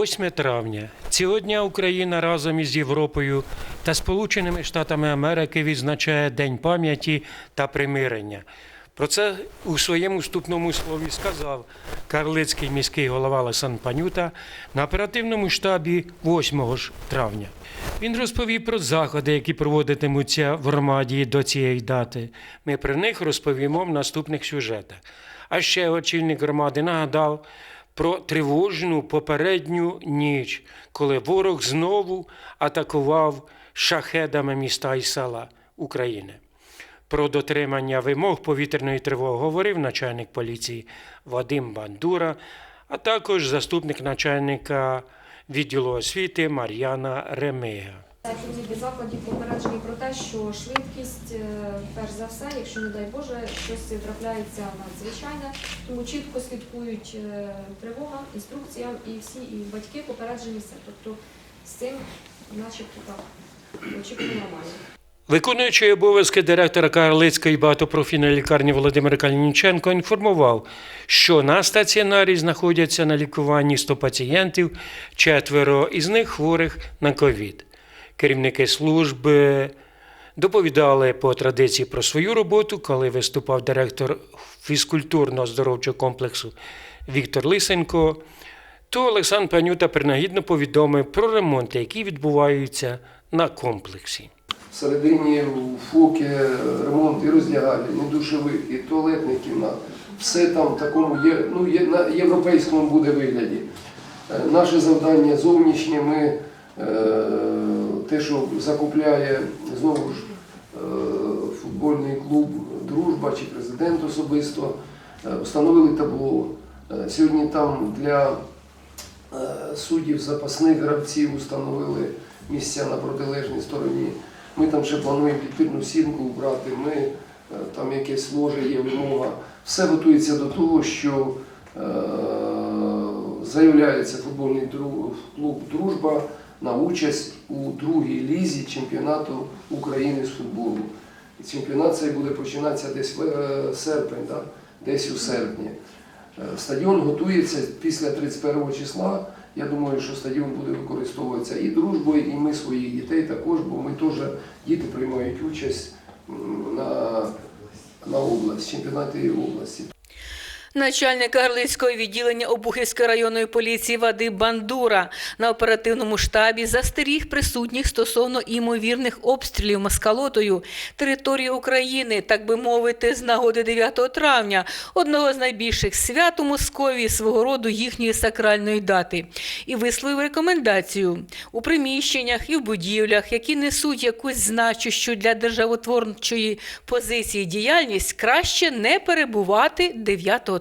8 травня. Цього дня Україна разом із Європою та Сполученими Штатами Америки відзначає День пам'яті та примирення. Про це у своєму вступному слові сказав карлицький міський голова Лесан Панюта на оперативному штабі 8 ж травня. Він розповів про заходи, які проводитимуться в громаді до цієї дати. Ми про них розповімо в наступних сюжетах. А ще очільник громади нагадав про тривожну попередню ніч, коли ворог знову атакував шахедами міста і села України. Про дотримання вимог повітряної тривоги говорив начальник поліції Вадим Бандура, а також заступник начальника відділу освіти Мар'яна Ремига. Працівники закладів попереджені про те, що швидкість, е, перш за все, якщо не дай Боже, щось трапляється надзвичайне, тому чітко слідкують е, тривогам, інструкціям і всі і батьки попереджені все. Тобто з цим, начебто, так, очікуємо нормально. Виконуючий обов'язки директора Карлицької багатопрофільної лікарні Володимир Калініченко інформував, що на стаціонарі знаходяться на лікуванні 100 пацієнтів, четверо із них хворих на ковід. Керівники служби доповідали по традиції про свою роботу, коли виступав директор фізкультурно-здоровчого комплексу Віктор Лисенко, то Олександр Панюта принагідно повідомив про ремонти, які відбуваються на комплексі. Всередині у ФОКі ремонт і роздягальні, і душових, і туалетних кімнат. Все там в такому є, ну, є, на європейському буде вигляді. Е, Наше завдання зовнішнє, ми те, що закупляє знову ж е, футбольний клуб Дружба чи президент особисто, е, встановили табло. Е, Сьогодні там для е, суддів запасних гравців установили місця на протилежній стороні. Ми там ще плануємо підпірну сімку брати, ми е, там якесь ложе є вимога. Все готується до того, що е, заявляється футбольний клуб Дружба на участь у другій лізі чемпіонату України з футболу. Чемпіонат цей буде починатися десь в е, серпень, да? десь у серпні. Е, Стадіон готується після 31 числа. Я думаю, що стадіон буде використовуватися і дружбою, і ми своїх дітей також, бо ми теж діти приймають участь на, на область, чемпіонаті області. Начальник Карлицького відділення Обухівської районної поліції Вадим Бандура на оперативному штабі застеріг присутніх стосовно імовірних обстрілів маскалотою території України, так би мовити, з нагоди 9 травня, одного з найбільших свят у Московії свого роду їхньої сакральної дати, і висловив рекомендацію у приміщеннях і в будівлях, які несуть якусь значущу для державотворчої позиції діяльність, краще не перебувати 9 травня.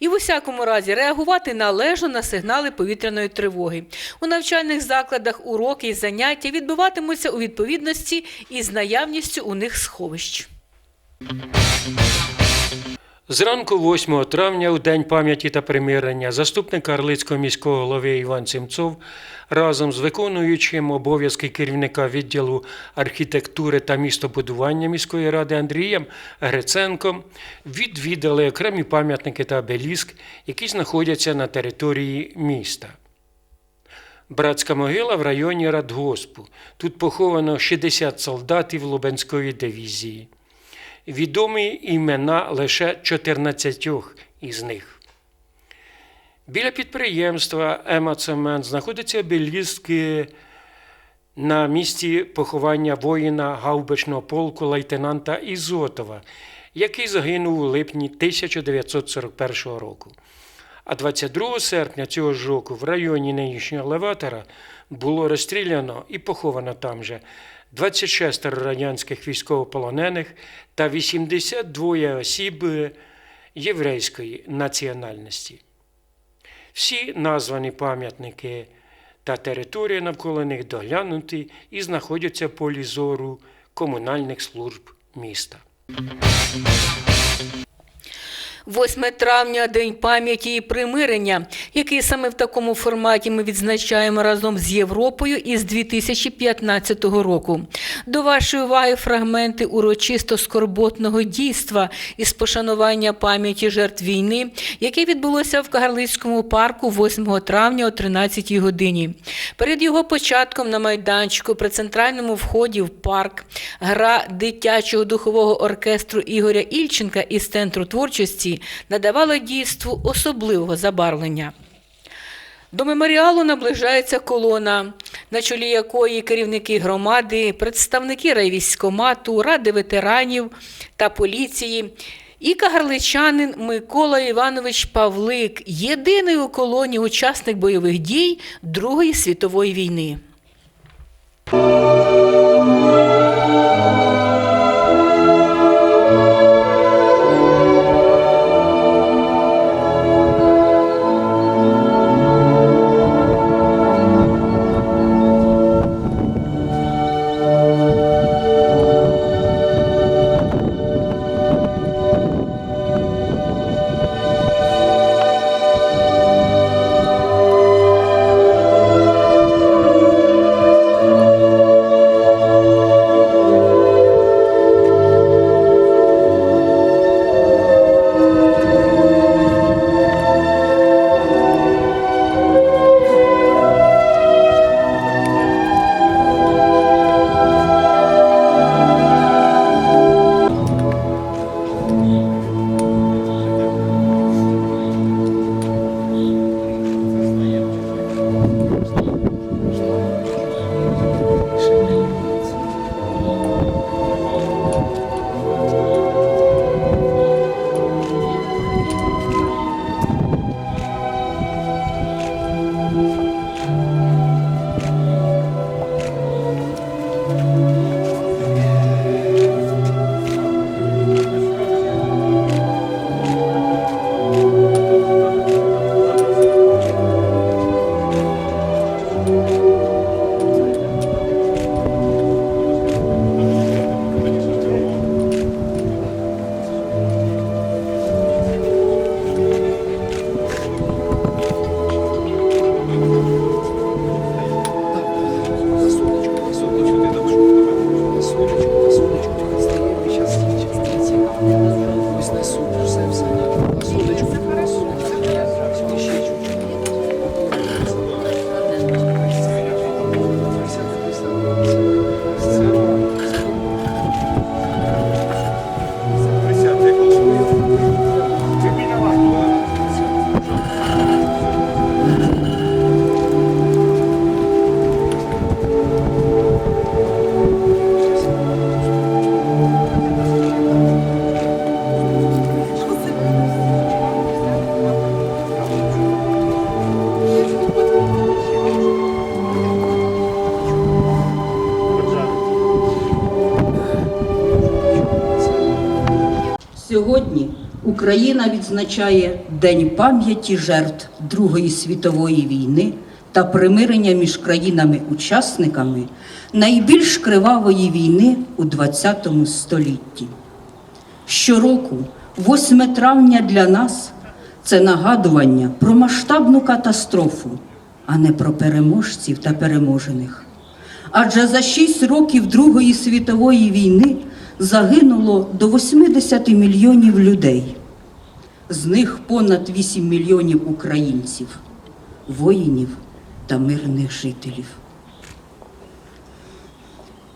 І в усякому разі реагувати належно на сигнали повітряної тривоги. У навчальних закладах уроки і заняття відбуватимуться у відповідності із наявністю у них сховищ. Зранку 8 травня, у День пам'яті та примирення, заступник Карлицького міського голови Іван Сімцов разом з виконуючим обов'язки керівника відділу архітектури та містобудування міської ради Андрієм Гриценком відвідали окремі пам'ятники та обеліск, які знаходяться на території міста. Братська могила в районі Радгоспу. Тут поховано 60 солдатів Лубенської дивізії. Відомі імена лише 14 із них. Біля підприємства Ема Цемент знаходяться обеліски на місці поховання воїна гаубичного полку лейтенанта Ізотова, який загинув у липні 1941 року. А 22 серпня цього ж року в районі нинішнього елеватора було розстріляно і поховано там же 26 радянських військовополонених та 82 осіб єврейської національності. Всі названі пам'ятники та території навколо них доглянуті і знаходяться в полі зору комунальних служб міста. 8 травня День пам'яті і примирення, який саме в такому форматі ми відзначаємо разом з Європою із 2015 року. До вашої уваги фрагменти урочисто скорботного дійства із пошанування пам'яті жертв війни, яке відбулося в Кагарлицькому парку 8 травня о 13 годині. Перед його початком на майданчику при центральному вході в парк гра дитячого духового оркестру Ігоря Ільченка із центру творчості надавала дійству особливого забарвлення. До меморіалу наближається колона, на чолі якої керівники громади, представники райвійськомату, ради ветеранів та поліції. І кагарличанин Микола Іванович Павлик, єдиний у колоні учасник бойових дій Другої світової війни. Україна відзначає День пам'яті жертв Другої світової війни та примирення між країнами-учасниками найбільш кривавої війни у ХХ столітті. Щороку, 8 травня для нас це нагадування про масштабну катастрофу, а не про переможців та переможених. Адже за 6 років Другої світової війни загинуло до 80 мільйонів людей. З них понад 8 мільйонів українців, воїнів та мирних жителів.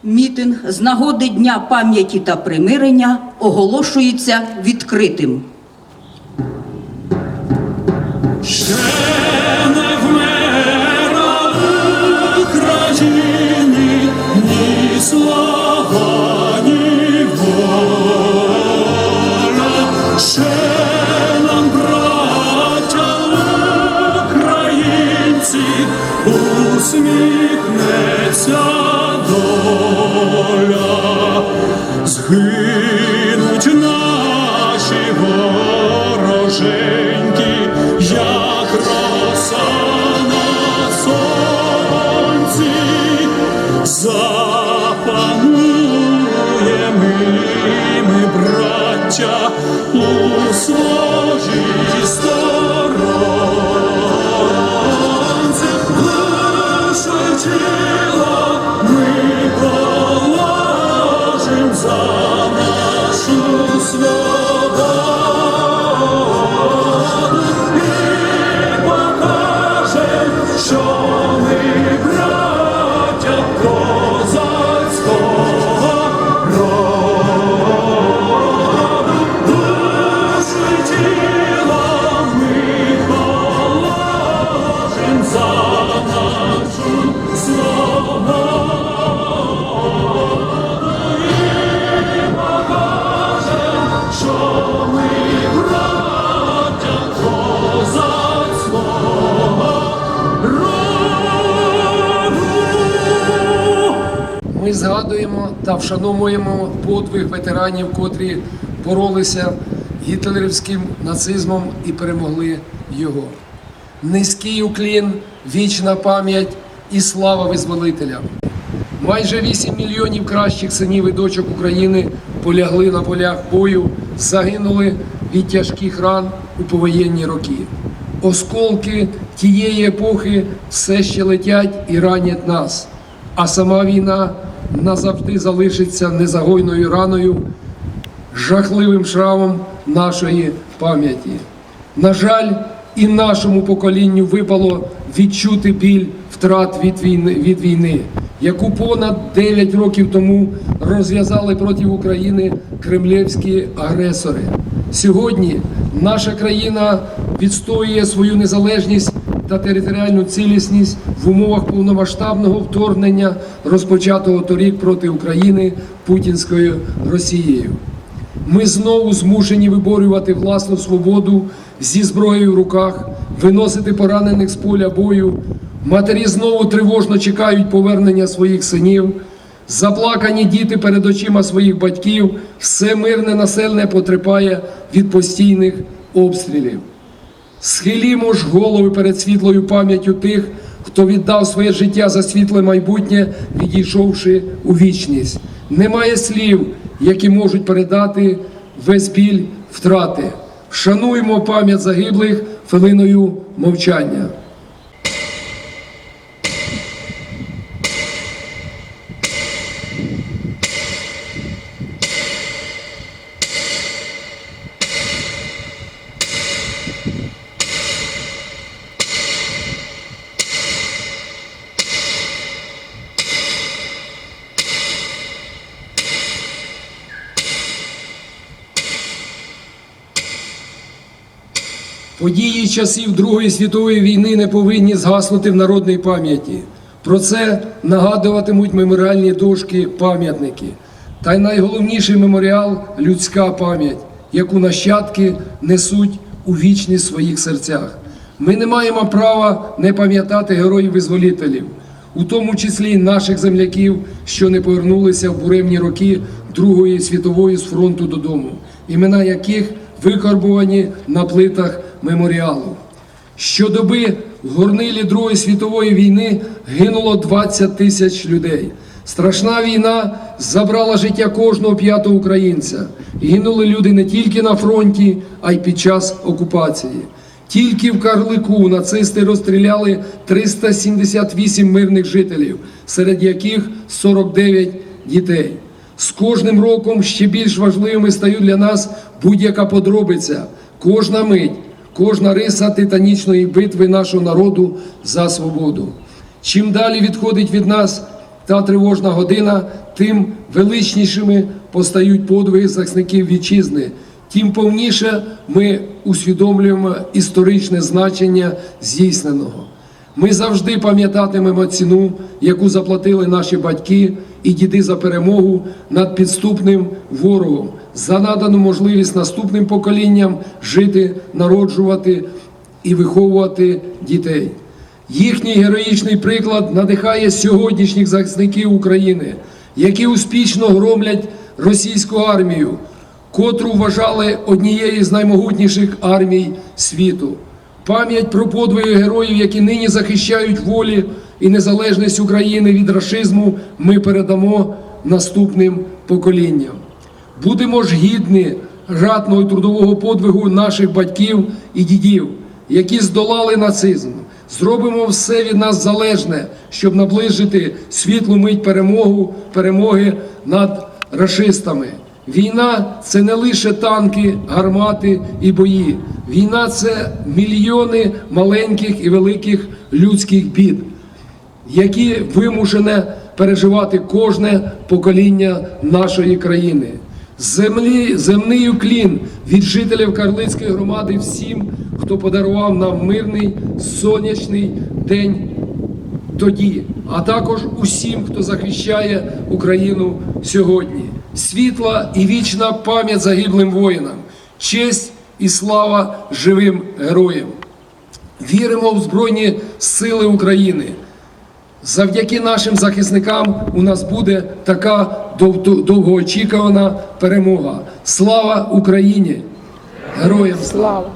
Мітинг з нагоди Дня пам'яті та примирення оголошується відкритим. Ми, браття, у своїй сторонці, та вшановуємо подвиг ветеранів, котрі боролися гітлерівським нацизмом і перемогли його. Низький уклін, вічна пам'ять і слава визволителям. Майже 8 мільйонів кращих синів і дочок України полягли на полях бою, загинули від тяжких ран у повоєнні роки. Осколки тієї епохи все ще летять і ранять нас, а сама війна назавжди залишиться незагойною раною, жахливим шрамом нашої пам'яті. На жаль, і нашому поколінню випало відчути біль втрат від війни, від війни, яку понад 9 років тому розв'язали проти України кремлівські агресори. Сьогодні наша країна відстоює свою незалежність та територіальну цілісність в умовах повномасштабного вторгнення, розпочатого торік проти України путінською Росією. Ми знову змушені виборювати власну свободу зі зброєю в руках, виносити поранених з поля бою. Матері знову тривожно чекають повернення своїх синів. Заплакані діти перед очима своїх батьків, все мирне населення потерпає від постійних обстрілів. Схилімо ж голови перед світлою пам'яттю тих, хто віддав своє життя за світле майбутнє, відійшовши у вічність. Немає слів, які можуть передати весь біль втрати. Шануємо пам'ять загиблих хвилиною мовчання. Події часів Другої світової війни не повинні згаснути в народній пам'яті. Про це нагадуватимуть меморіальні дошки, пам'ятники. Та й найголовніший меморіал людська пам'ять, яку нащадки несуть у вічність своїх серцях. Ми не маємо права не пам'ятати героїв-визволителів, у тому числі наших земляків, що не повернулися в буремні роки Другої світової з фронту додому, імена яких викарбувані на плитах меморіалу. Щодоби в горнилі Другої світової війни гинуло 20 тисяч людей. Страшна війна забрала життя кожного п'ятого українця. Гинули люди не тільки на фронті, а й під час окупації. Тільки в Карлику нацисти розстріляли 378 мирних жителів, серед яких 49 дітей. З кожним роком ще більш важливими стають для нас будь-яка подробиця, кожна мить, кожна риса титанічної битви нашого народу за свободу. Чим далі відходить від нас та тривожна година, тим величнішими постають подвиги захисників вітчизни, тим повніше ми усвідомлюємо історичне значення здійсненого. Ми завжди пам'ятатимемо ціну, яку заплатили наші батьки і діди за перемогу над підступним ворогом, за надану можливість наступним поколінням жити, народжувати і виховувати дітей. Їхній героїчний приклад надихає сьогоднішніх захисників України, які успішно громлять російську армію, котру вважали однією з наймогутніших армій світу. Пам'ять про подвиги героїв, які нині захищають волі і незалежність України від рашизму, ми передамо наступним поколінням. Будемо ж гідні ратного і трудового подвигу наших батьків і дідів, які здолали нацизм. Зробимо все від нас залежне, щоб наближити світлу мить перемогу, перемоги над рашистами. Війна це не лише танки, гармати і бої. Війна це мільйони маленьких і великих людських бід які вимушене переживати кожне покоління нашої країни. Землі, земний уклін від жителів Карлицької громади всім, хто подарував нам мирний сонячний день тоді, а також усім, хто захищає Україну сьогодні. Світла і вічна пам'ять загиблим воїнам, честь і слава живим героям. Віримо в Збройні Сили України. Завдяки нашим захисникам у нас буде така довгоочікувана перемога. Слава Україні! Героям слава!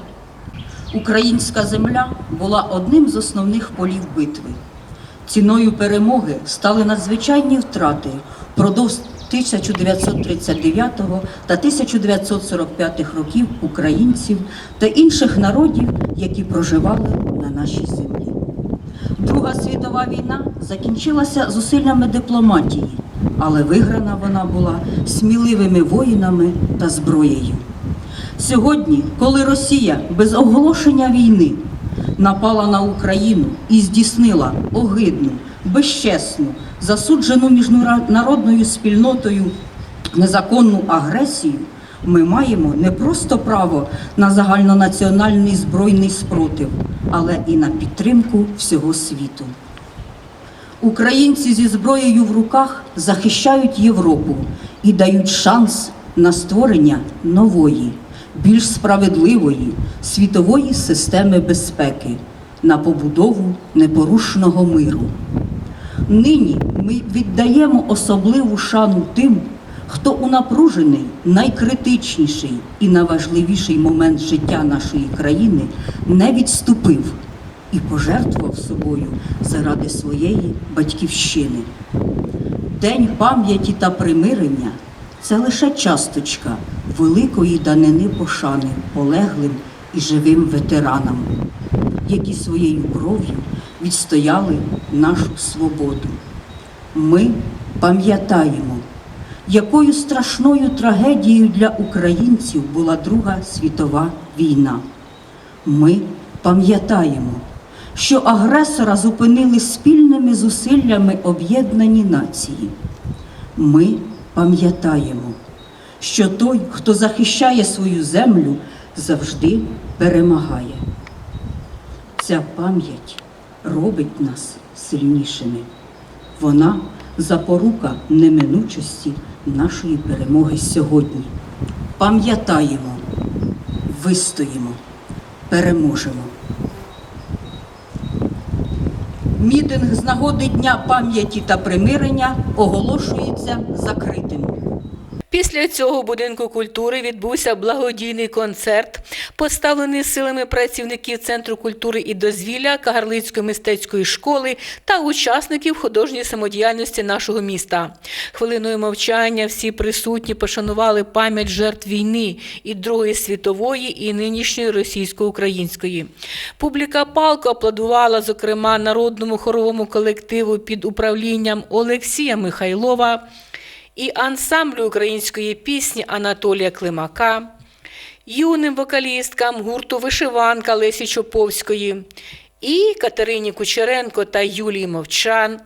Українська земля була одним з основних полів битви. Ціною перемоги стали надзвичайні втрати впродовж 1939 та 1945 років українців та інших народів, які проживали на нашій землі. Друга світова війна закінчилася зусиллями дипломатії, але виграна вона була сміливими воїнами та зброєю. Сьогодні, коли Росія без оголошення війни напала на Україну і здійснила огидну, безчесну, засуджену міжнародною спільнотою незаконну агресію, ми маємо не просто право на загальнонаціональний збройний спротив, але і на підтримку всього світу. Українці зі зброєю в руках захищають Європу і дають шанс на створення нової, більш справедливої світової системи безпеки, на побудову непорушного миру. Нині ми віддаємо особливу шану тим, хто у напружений, найкритичніший і найважливіший момент життя нашої країни не відступив і пожертвував собою заради своєї батьківщини. День пам'яті та примирення це лише часточка великої данини пошани полеглим і живим ветеранам, які своєю кров'ю відстояли нашу свободу. Ми пам'ятаємо, якою страшною трагедією для українців була Друга світова війна. Ми пам'ятаємо, що агресора зупинили спільними зусиллями об'єднані нації. Ми пам'ятаємо, що той, хто захищає свою землю, завжди перемагає. Ця пам'ять робить нас сильнішими. Вона запорука неминучості нашої перемоги сьогодні. Пам'ятаємо, вистоїмо, переможемо. Мітинг з нагоди Дня пам'яті та примирення оголошується закритим. Після цього у будинку культури відбувся благодійний концерт, поставлений силами працівників Центру культури і дозвілля Кагарлицької мистецької школи та учасників художньої самодіяльності нашого міста. Хвилиною мовчання всі присутні пошанували пам'ять жертв війни і Другої світової, і нинішньої російсько-української. Публіка палко аплодувала, зокрема, народному хоровому колективу під управлінням Олексія Михайлова і ансамблю української пісні Анатолія Климака, юним вокалісткам гурту Вишиванка Лесі Чоповської, і Катерині Кучеренко та Юлії Мовчан.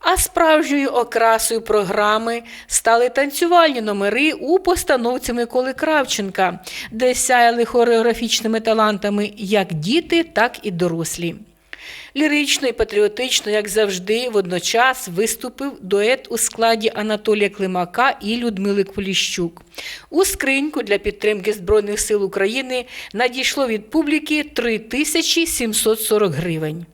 А справжньою окрасою програми стали танцювальні номери у постановці Миколи Кравченка, де сяяли хореографічними талантами як діти, так і дорослі. Лірично і патріотично, як завжди, водночас виступив дует у складі Анатолія Климака і Людмили Куліщук. У скриньку для підтримки Збройних сил України надійшло від публіки 3740 гривень.